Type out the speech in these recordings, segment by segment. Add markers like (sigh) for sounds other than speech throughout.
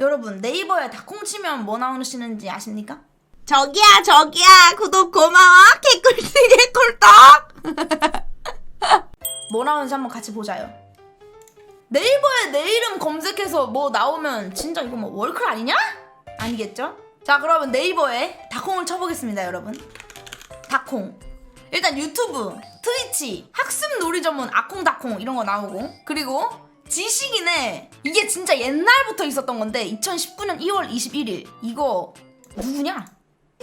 여러분 네이버에 닭콩 치면 뭐 나오시는지 아십니까? 저기야 저기야 구독 고마워 개꿀띠 개꿀떡 (laughs) 뭐 나오는지 한번 같이 보자요. 네이버에 내 이름 검색해서 뭐 나오면 진짜 이거 뭐 월클 아니냐? 아니겠죠? 자 그러면 네이버에 닭콩을 쳐보겠습니다 여러분. 닭콩. 일단 유튜브, 트위치, 학습 놀이 전문 아콩다콩 이런 거 나오고 그리고 지식인에 이게 진짜 옛날부터 있었던 건데 2019년 2월 21일 이거 누구냐?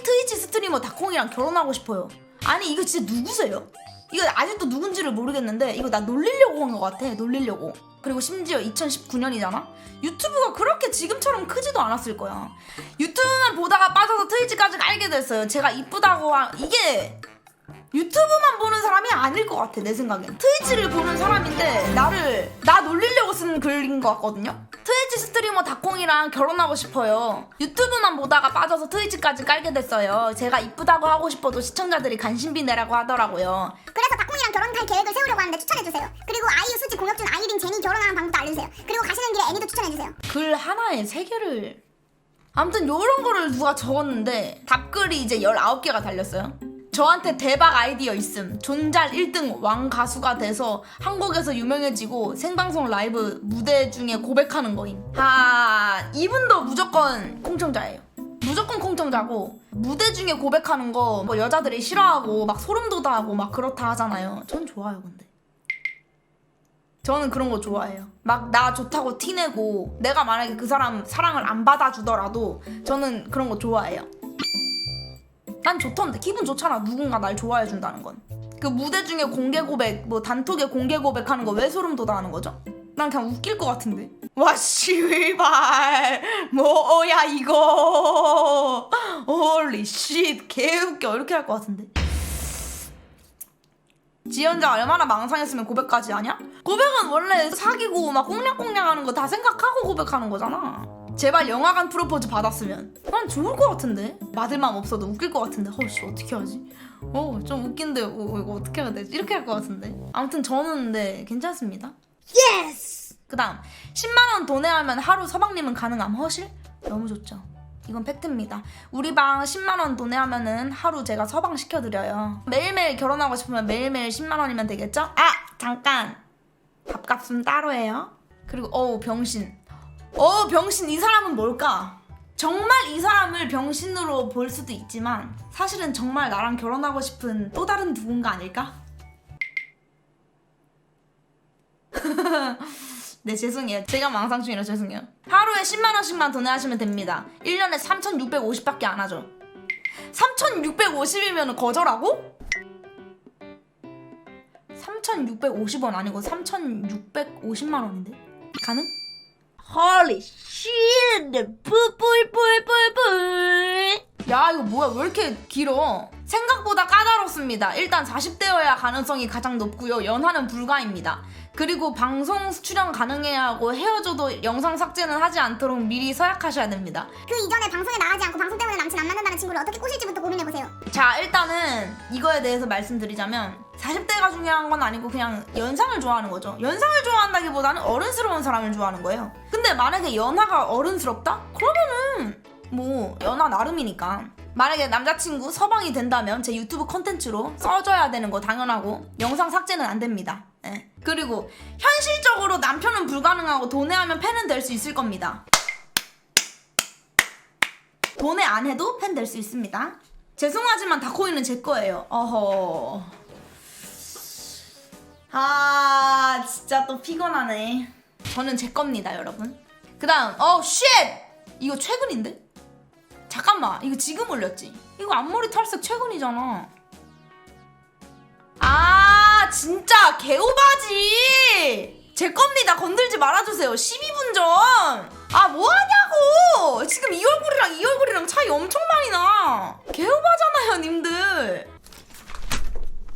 트위치 스트리머 닭콩이랑 결혼하고 싶어요. 아니 이거 진짜 누구세요? 이거 아직도 누군지를 모르겠는데 이거 나 놀리려고 한 것 같아. 놀리려고. 그리고 심지어 2019년이잖아. 유튜브가 그렇게 지금처럼 크지도 않았을 거야. 유튜브만 보다가 빠져서 트위치까지 알게 됐어요. 제가 이쁘다고 하... 이게 유튜브만 보는 사람이 아닐 것 같아 내 생각엔 트위치를 보는 사람인데 나를 나 글인 것 같거든요 트위치 스트리머 닭콩이랑 결혼하고 싶어요 유튜브만 보다가 빠져서 트위치까지 깔게 됐어요 제가 이쁘다고 하고 싶어도 시청자들이 관심비 내라고 하더라고요 그래서 박콩이랑 결혼할 계획을 세우려고 하는데 추천해주세요. 그리고 아이유, 수지, 공혁준, 아이린, 제니 결혼하는 방법도 알려주세요. 그리고 가시는 길에 애니도 추천해주세요. 글 하나에 세 개를 아무튼 요런 거를 누가 적었는데 답글이 이제 19개가 달렸어요 저한테 대박 아이디어 있음. 존잘 1등 왕 가수가 돼서 한국에서 유명해지고 생방송 라이브 무대 중에 고백하는 거임. 아 이분도 무조건 콩청자예요. 무조건 콩청자고 무대 중에 고백하는 거 뭐 여자들이 싫어하고 막 소름 돋아하고 막 그렇다 하잖아요. 전 좋아요 근데. 저는 그런 거 좋아해요. 막 나 좋다고 티내고 내가 만약에 그 사람 사랑을 안 받아주더라도 저는 그런 거 좋아해요. 난 좋던데 기분 좋잖아 누군가 날 좋아해 준다는 건. 그 무대 중에 공개 고백 뭐 단톡에 공개 고백하는 거 왜 소름 돋아하는 거죠? 난 그냥 웃길 것 같은데. 와 씨발 뭐야 이거 홀리 쉿 개웃겨 이렇게 할 것 같은데. 지연자 얼마나 망상했으면 고백까지 하냐? 고백은 원래 사귀고 막 꽁냥꽁냥 하는 거 다 생각하고 고백하는 거잖아. 제발 영화관 프로포즈 받았으면 난 좋을 것 같은데 맞을 마음 없어도 웃길 것 같은데 허씨 어떻게 하지? 어 좀 웃긴데 어, 이거 어떻게 해야 되지? 이렇게 할 것 같은데 아무튼 저는 네 괜찮습니다. 예스 그 다음 10만 원 도내하면 하루 서방님은 가능함 허실? 너무 좋죠. 이건 팩트입니다. 우리 방 10만 원 도내하면은 하루 제가 서방 시켜드려요. 매일매일 결혼하고 싶으면 매일매일 10만 원이면 되겠죠? 아 잠깐 밥값은 따로 해요. 그리고 어우 병신. 어 병신 이 사람은 뭘까? 정말 이 사람을 병신으로 볼 수도 있지만 사실은 정말 나랑 결혼하고 싶은 또 다른 누군가 아닐까? (laughs) 네 죄송해요 제가 망상 중이라 죄송해요 하루에 10만원씩만 도내하시면 됩니다 1년에 3650밖에 안 하죠 3650이면 거절하고? 3650원 아니고 3650만원인데 가능? 헐리 쉣 뿌뿌뿌뿌뿌 야 이거 뭐야? 왜 이렇게 길어 생각보다 까다롭습니다. 일단 40대여야 가능성이 가장 높고요. 연하는 불가입니다. 그리고 방송 출연 가능해야 하고 헤어져도 영상 삭제는 하지 않도록 미리 서약하셔야 됩니다. 그 이전에 방송에 나가지 않고 방송 때문에 남친 안 만난다는 친구를 어떻게 꼬실지부터 고민해보세요. 자 일단은 이거에 대해서 말씀드리자면 40대가 중요한 건 아니고 그냥 연상을 좋아하는 거죠. 연상을 좋아한다기보다는 어른스러운 사람을 좋아하는 거예요. 근데 만약에 연하가 어른스럽다? 그러면은 뭐 연하 나름이니까 만약에 남자친구 서방이 된다면 제 유튜브 컨텐츠로 써줘야 되는 거 당연하고 영상 삭제는 안 됩니다. 예. 그리고 현실적으로 남편은 불가능하고 돈에 하면 팬은 될 수 있을 겁니다. 돈에 안 해도 팬 될 수 있습니다. 죄송하지만 다코이는 제 거예요. 어허. 아 진짜 또 피곤하네. 저는 제 겁니다 여러분. 그 다음 어 쉣 이거 최근인데? 잠깐만 이거 지금 올렸지? 이거 앞머리 탈색 최근이잖아. 아 진짜 개오바지! 제 겁니다. 건들지 말아주세요. 12분 전아 뭐하냐고! 지금 이 얼굴이랑 이 얼굴이랑 차이 엄청 많이 나. 개오바잖아요 님들.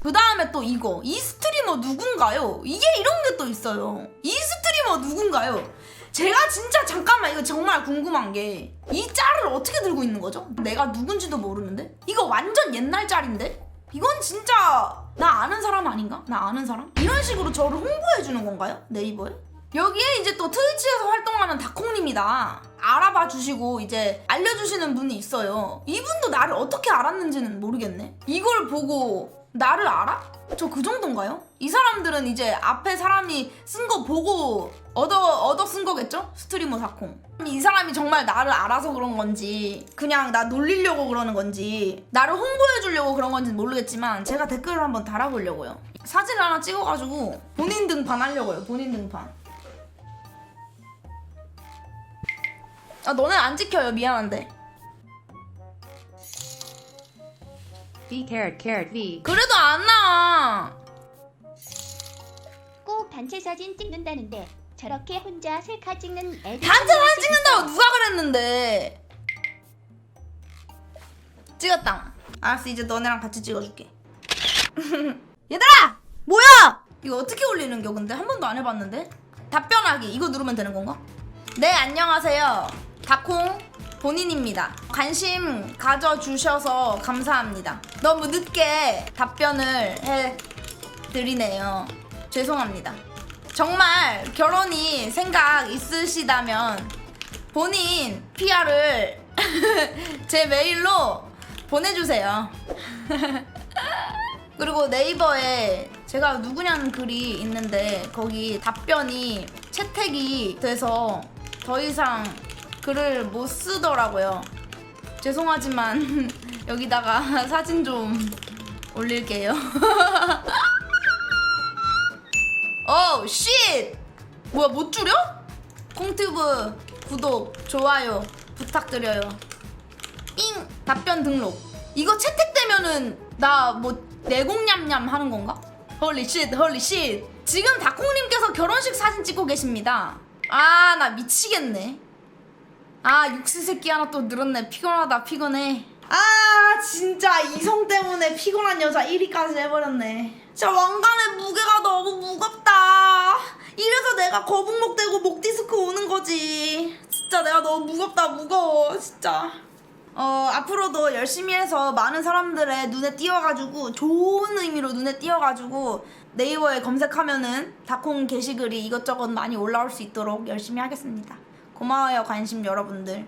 그 다음에 또 이거. 이 스트리머 누군가요? 이게 이런 게 또 있어요. 이 스트리머 누군가요? 제가 진짜 잠깐만 이거 정말 궁금한 게 이 짤을 어떻게 들고 있는 거죠? 내가 누군지도 모르는데 이거 완전 옛날 짤인데? 이건 진짜 나 아는 사람 아닌가? 나 아는 사람? 이런 식으로 저를 홍보해 주는 건가요? 네이버에? 여기에 이제 또 트위치에서 활동하는 다콩님이다. 알아봐 주시고 이제 알려주시는 분이 있어요. 이분도 나를 어떻게 알았는지는 모르겠네. 이걸 보고 나를 알아? 저 그 정도인가요? 이 사람들은 이제 앞에 사람이 쓴 거 보고 얻어 얻어 쓴 거겠죠? 스트리머 다콩. 이 사람이 정말 나를 알아서 그런 건지 그냥 나 놀리려고 그러는 건지 나를 홍보해 주려고 그런 건지 는 모르겠지만 제가 댓글을 한번 달아보려고요. 사진을 하나 찍어가지고 본인 등판 하려고요. 본인 등판. 아 너네 안 찍혀요 미안한데 V carrot carrot V. 그래도 안 나와 꼭 단체 사진 찍는다는데 저렇게 혼자 셀카 찍는 애들 단체 사진 찍는다고 누가 그랬는데? 찍었다. 알았어 이제 너네랑 같이 찍어줄게. (laughs) 얘들아! 뭐야? 이거 어떻게 올리는 겨 근데? 한 번도 안 해봤는데? 답변하기. 이거 누르면 되는 건가? 네 안녕하세요. 다콩 본인입니다. 관심 가져주셔서 감사합니다. 너무 늦게 답변을 해 드리네요. 죄송합니다. 정말 결혼이 생각 있으시다면 본인 PR을 (laughs) 제 메일로 보내주세요. (laughs) 그리고 네이버에 제가 누구냐는 글이 있는데 거기 답변이 채택이 돼서 더 이상 글을 못 쓰더라고요. 죄송하지만 (laughs) 여기다가 (laughs) 사진 좀 올릴게요. (laughs) 어우 쉣! 뭐야 못 줄여? 콩튜브 구독 좋아요 부탁드려요 삥 답변 등록 이거 채택되면은 나 뭐 내공냠냠 하는 건가? 헐리 쉣 헐리 쉣 지금 다콩님께서 결혼식 사진 찍고 계십니다 아 나 미치겠네 아 육수 새끼 하나 또 늘었네. 피곤하다 피곤해. 아 진짜 이성 때문에 피곤한 여자 1위까지 해버렸네. 진짜 왕관의 무게가 너무 무겁다. 이래서 내가 거북목 되고 목 디스크 오는 거지. 진짜 내가 너무 무겁다 무거워 진짜. 어 앞으로도 열심히 해서 많은 사람들의 눈에 띄어가지고 좋은 의미로 눈에 띄어가지고 네이버에 검색하면은 다콩 게시글이 이것저것 많이 올라올 수 있도록 열심히 하겠습니다 고마워요 관심 여러분들